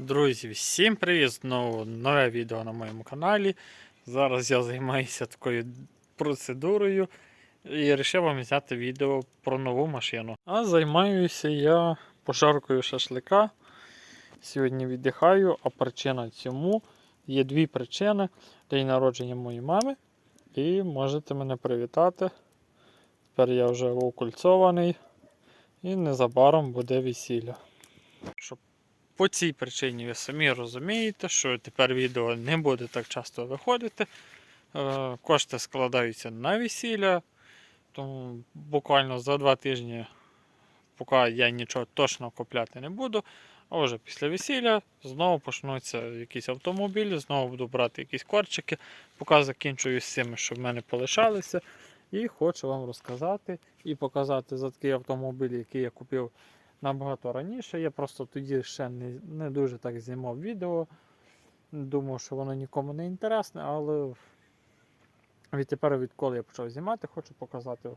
Друзі, всім привіт! Знову нове відео на моєму каналі. Зараз я займаюся такою процедурою і вирішив вам зняти відео про нову машину. А займаюся я пожаркою шашлика. Сьогодні віддихаю, а причина цьому є дві причини: день народження моєї мами. І можете мене привітати. Тепер я вже окульцований і незабаром буде весілля. Щоб по цій причині ви самі розумієте, що тепер відео не буде так часто виходити. Е, Кошти складаються на весілля, тому буквально за два тижні, поки я нічого точно купляти не буду. А вже після весілля знову почнуться якісь автомобілі, знову буду брати якісь корчики, поки закінчую з цими, що в мене полишалися. І хочу вам розказати і показати за такий автомобіль, який я купив набагато раніше. Я просто тоді ще не, не дуже так знімав відео. Думав, що воно нікому не інтересне, але відтепер, відколи я почав знімати, хочу показати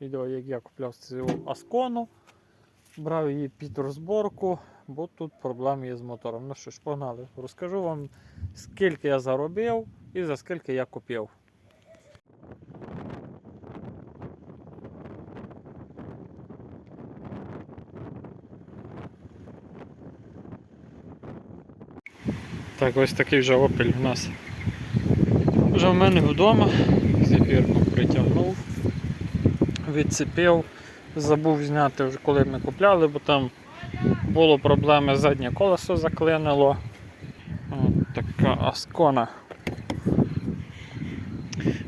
відео, як я купляв цю Аскону. Брав її під розборку, бо тут проблеми є з мотором. Ну що ж, погнали. Розкажу вам, скільки я заробив і за скільки я купив. Так, ось такий вже опель у нас. Вже в мене вдома. Зефірку притягнув, відцепив, забув зняти коли ми купляли, бо там було проблеми, заднє колесо заклинило. От така аскона.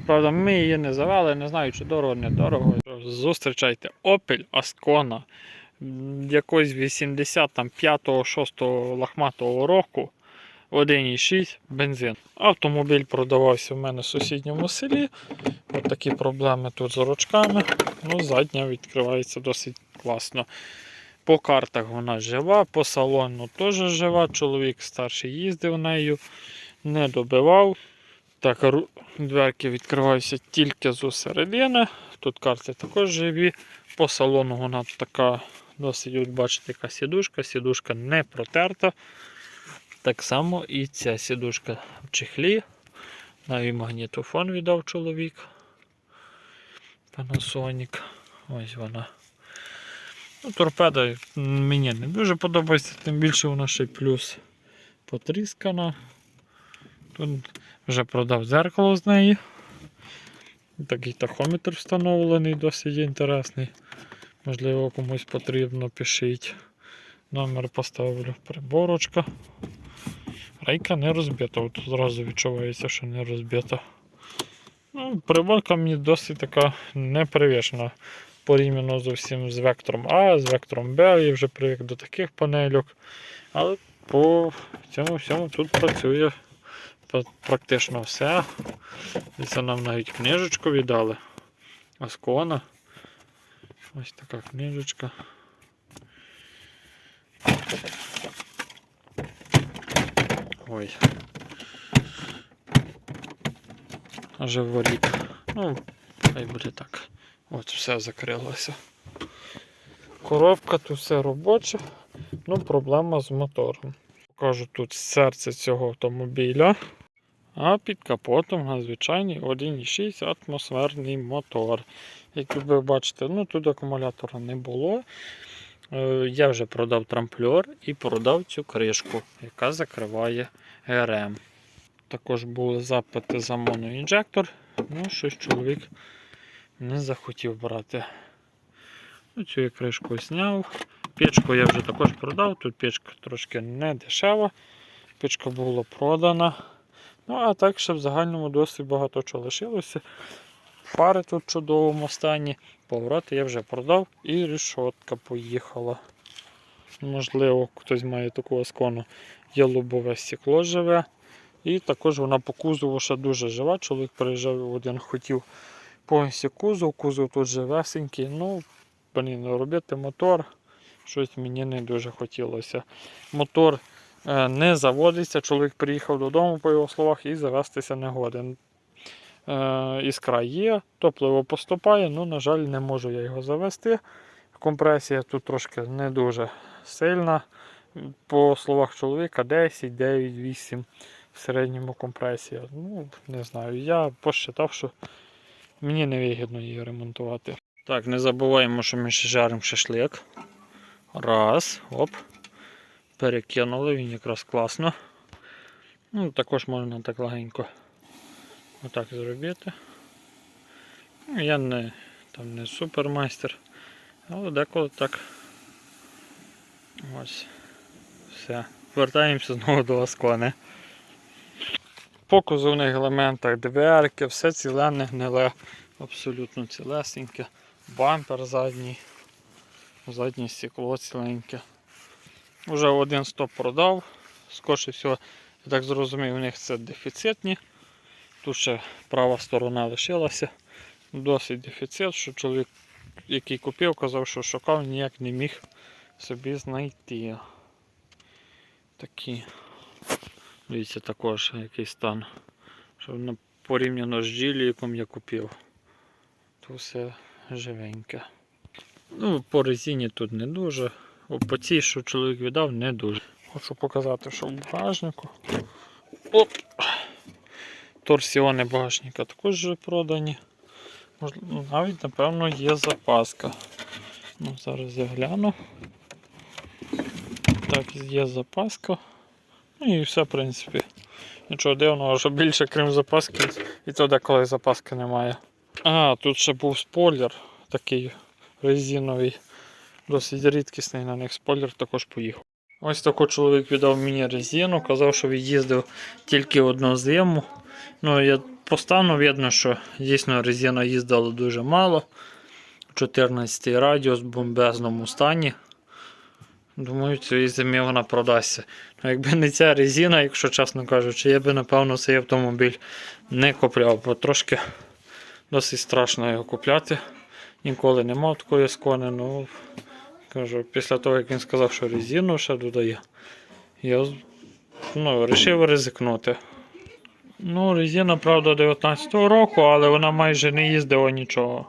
Правда, ми її не завели, не знаю, чи дорого, не дорого. Зустрічайте Ascona м, якось 85-6 лахматого року. 1,6 бензин. Автомобіль продавався в мене в сусідньому селі. От такі проблеми тут з ручками. Ну, задня відкривається досить класно. По картах вона жива, по салону теж жива. Чоловік старший їздив нею, не добивав. Так, дверки відкриваються тільки з середини. Тут карти також живі. По салону вона така досить, бачите, яка сідушка. Сідушка не протерта. Так само і ця сідушка в чехлі. Навіть магнітофон віддав чоловік. Panasonic. Ось вона. Ну, торпеда мені не дуже подобається, тим більше вона ще плюс потріскана. Тут вже продав дзеркало з неї. Такий тахометр встановлений, досить інтересний. Можливо, комусь потрібно, пишіть. Номер поставлю. Приборочка. Рейка не розбита, от зразу відчувається, що не розбита. Ну, приборка мені досить така непривішена порівняно зовсім з вектором А, з вектором Б, я вже привик до таких панельок. Але по цьому всьому тут працює практично все. І це нам навіть книжечку віддали. Аскона. Ось така книжечка. Ой. Живорік. Ну, хай буде так. От все закрилося. Коробка тут все робоче, ну проблема з мотором. Покажу тут серце цього автомобіля. А під капотом звичайний 1,6 атмосферний мотор. Як ви бачите, ну тут акумулятора не було. Е, Я вже продав трамплер і продав цю кришку, яка закриває ГРМ. Також були запити за моноінжектор, ну щось чоловік не захотів брати. Ну, Цю я кришку зняв. Печку я вже також продав, тут печка трошки не дешева. Печка була продана. Ну, а так ще в загальному досить багато чого лишилося. Фари тут в чудовому стані. Повороти я вже продав і рішотка поїхала. Можливо, хтось має таку оскону. Є лобове стекло живе. І також вона по кузову ще дуже жива. Чоловік приїжджав один, хотів повністю кузов, кузов тут живесенький. Ну, блін, робити мотор. Щось мені не дуже хотілося. Мотор е, не заводиться. Чоловік приїхав додому, по його словах, і завестися не годен. Е, іскра є, топливо поступає, ну, на жаль, не можу я його завести. Компресія тут трошки не дуже сильна. по словах чоловіка 10, 9, 8 в середньому компресія. Ну, не знаю. Я посчитав, що мені не вигідно її ремонтувати. Так, не забуваємо, що ми ще жаримо шашлик. Раз, оп. Перекинули, він якраз класно. Ну, також можна так легенько отак зробити. Ну, я не, там не супермайстер, але деколи так. Ось. Все. Вертаємося знову до Аскони. По кузовних елементах дверки, все ціле, не гниле, абсолютно цілесеньке. Бампер задній, заднє стекло ціленьке. Уже один стоп продав. Скорше всього, я так зрозумів, у них це дефіцитні. Тут ще права сторона лишилася. Досить дефіцит, що чоловік, який купив, казав, що шукав, ніяк не міг собі знайти. Такі. Дивіться, також який стан. Що порівняно з джиліком я купив. То все живеньке. Ну, по резині тут не дуже. По цій, що чоловік віддав, не дуже. Хочу показати, що в багажнику. Оп! Торсіони багажника також вже продані. Навіть, напевно, є запаска. Ну, зараз я гляну. Так, є запаска. Ну і все, в принципі. Нічого дивного, що більше, крім запаски, і то деколи запаски немає. А, тут ще був спойлер такий резиновий. Досить рідкісний на них спойлер також поїхав. Ось такий чоловік віддав мені резину, казав, що від'їздив тільки одну зиму. Ну, я по видно, що дійсно резина їздила дуже мало. 14 радіус в бомбезному стані. Думаю, цієї зимі вона продасться. Ну, якби не ця резина, якщо чесно кажучи, я би напевно цей автомобіль не купляв, бо трошки досить страшно його купляти. Ніколи не мав такої скони. Ну, кажу, після того, як він сказав, що резину ще додає, я ну, вирішив ризикнути. Ну, резина, правда, 19-го року, але вона майже не їздила нічого.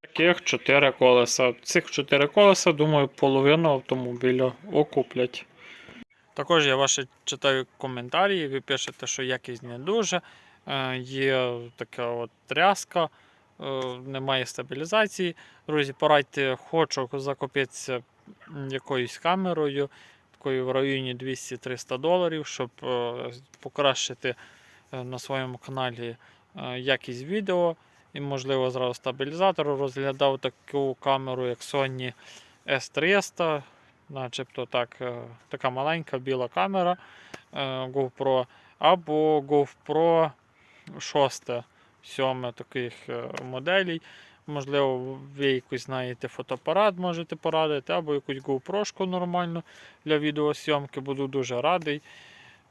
Таких 4 колеса. Цих 4 колеса, думаю, половину автомобіля окуплять. Також я ваші читаю коментарі, ви пишете, що якість не дуже. е, Є така от тряска, е, немає стабілізації. Друзі, порадьте, хочу закупитися якоюсь камерою, такою в районі 200-300 доларів, щоб е, покращити на своєму каналі е, якість відео і, можливо, зразу стабілізатор розглядав таку камеру, як Sony S300, начебто так, е, така маленька біла камера е, GoPro, або GoPro 6, 7 таких е, моделей. Можливо, ви якийсь знаєте фотоапарат, можете порадити, або якусь GoPro нормальну для відеосйомки. Буду дуже радий.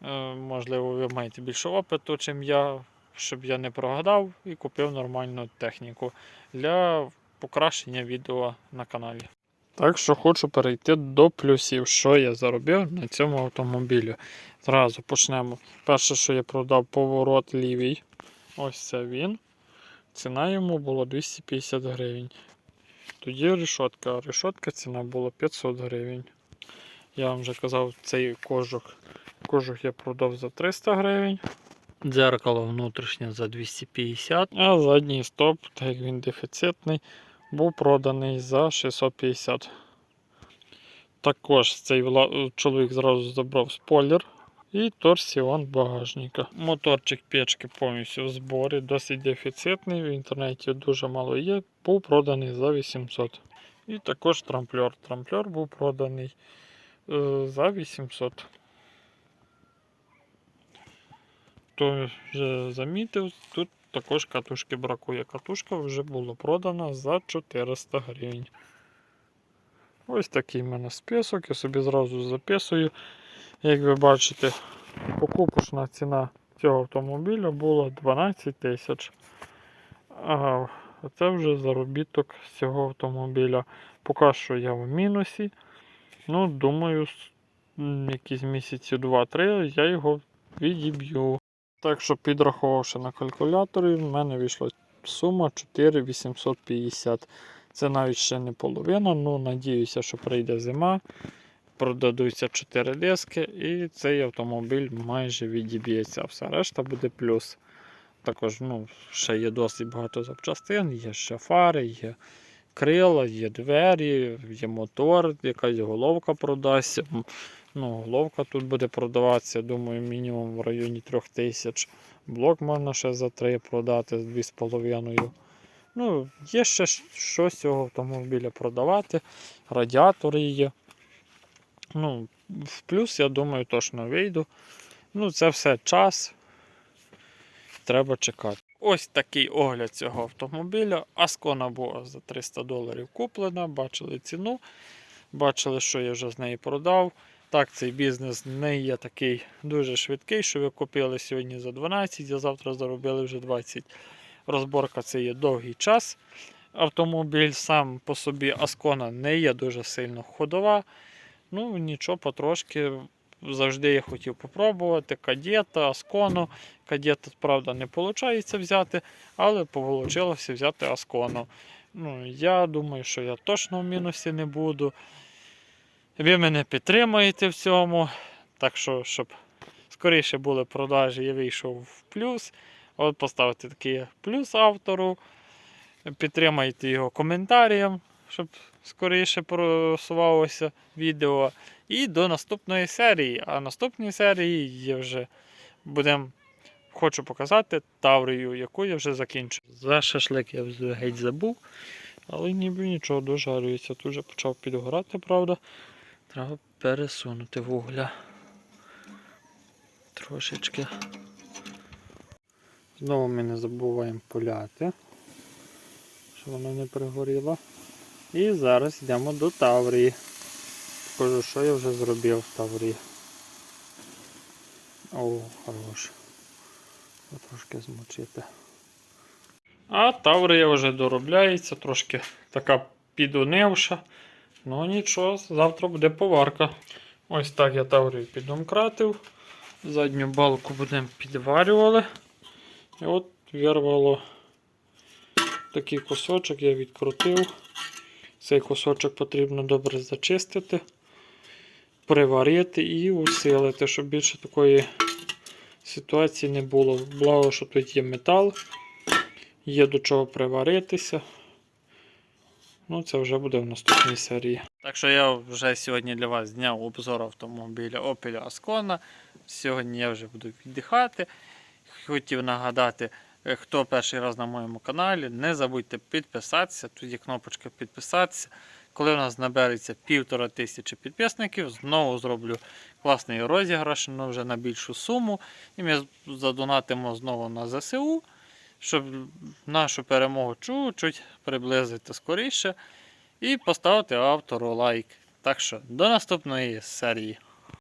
Е, Можливо, ви маєте більше опиту, чим я, щоб я не прогадав і купив нормальну техніку для покращення відео на каналі. Так що хочу перейти до плюсів, що я заробив на цьому автомобілі. Зразу почнемо. Перше, що я продав поворот лівій. Ось це він. Ціна йому була 250 гривень. Тоді решотка. Решотка ціна була 500 гривень. Я вам вже казав, цей кожух. Кожух я продав за 300 гривень. Дзеркало внутрішнє за 250, а задній стоп, так як він дефіцитний, був проданий за 650. Також цей вла- чоловік зразу забрав спойлер і торсіон багажника. Моторчик печки повністю в зборі, досить дефіцитний, в інтернеті дуже мало є, був проданий за 800. І також трамплер. Трамплер був проданий е, за 800. Хто вже замітив, тут також катушки бракує. Катушка вже була продана за 400 гривень. Ось такий в мене список, я собі зразу записую. Як ви бачите, покупочна ціна цього автомобіля була 12 тисяч. А це вже заробіток цього автомобіля. Поки що я в мінусі. Ну, думаю, якісь місяці 2-3 я його відіб'ю. Так що підрахувавши на калькуляторі, в мене вийшла сума 4850. Це навіть ще не половина, ну надіюся, що прийде зима. продадуться 4 диски, і цей автомобіль майже відіб'ється. Все решта буде плюс. Також ну, ще є досить багато запчастин, є ще фари, є крила, є двері, є мотор, якась головка продасться. Ну, головка тут буде продаватися, думаю, мінімум в районі 3000. Блок можна ще за 3 продати з 2,5. Ну, є ще щось цього автомобіля продавати. Радіатори є. Ну, в плюс, я думаю, точно вийду. Ну, це все час. Треба чекати. Ось такий огляд цього автомобіля. Аскона була за 300 доларів куплена. Бачили ціну. Бачили, що я вже з неї продав. Так, цей бізнес не є такий дуже швидкий, що ви купили сьогодні за 12, а завтра заробили вже 20. Розборка це є довгий час. Автомобіль сам по собі Аскона не є дуже сильно ходова. Ну, нічого, потрошки. Завжди я хотів попробувати кадета, Аскону. Кадета, правда, не виходить взяти, але вийшло взяти Аскону. Ну, я думаю, що я точно в мінусі не буду. Ви мене підтримаєте в цьому. Так що, щоб скоріше були продажі, я вийшов в плюс. От поставити такий плюс автору. Підтримайте його коментарем, щоб скоріше просувалося відео. І до наступної серії. А наступній серії я вже будемо. Хочу показати Таврію, яку я вже закінчив. За шашлик я вже геть забув, але ніби нічого дожарюється. Тут вже почав підгорати, правда. Треба пересунути вугля. Трошечки. Знову ми не забуваємо поляти, щоб воно не пригоріло. І зараз йдемо до Таврії. Покажу, що я вже зробив в Таврії. О, хорош. Трошки змочити. А Таврія вже доробляється, трошки така підунивша. Ну нічого, завтра буде поварка. Ось так я Таврію підомкратив. Задню балку будемо підварювали. І от вирвало такий кусочок, я відкрутив. Цей кусочок потрібно добре зачистити, приварити і усилити, щоб більше такої ситуації не було. Благо, що тут є метал, є до чого приваритися. Ну, це вже буде в наступній серії. Так що я вже сьогодні для вас зняв обзор автомобіля Opel Ascona. Сьогодні я вже буду віддихати. Хотів нагадати, е, хто перший раз на моєму каналі, не забудьте підписатися. Тут є кнопочка підписатися. Коли у нас набереться півтора тисячі підписників, знову зроблю класний розіграш, але вже на більшу суму. І ми задонатимо знову на ЗСУ, щоб нашу перемогу чуть-чуть приблизити скоріше. І поставити автору лайк. Так що до наступної серії.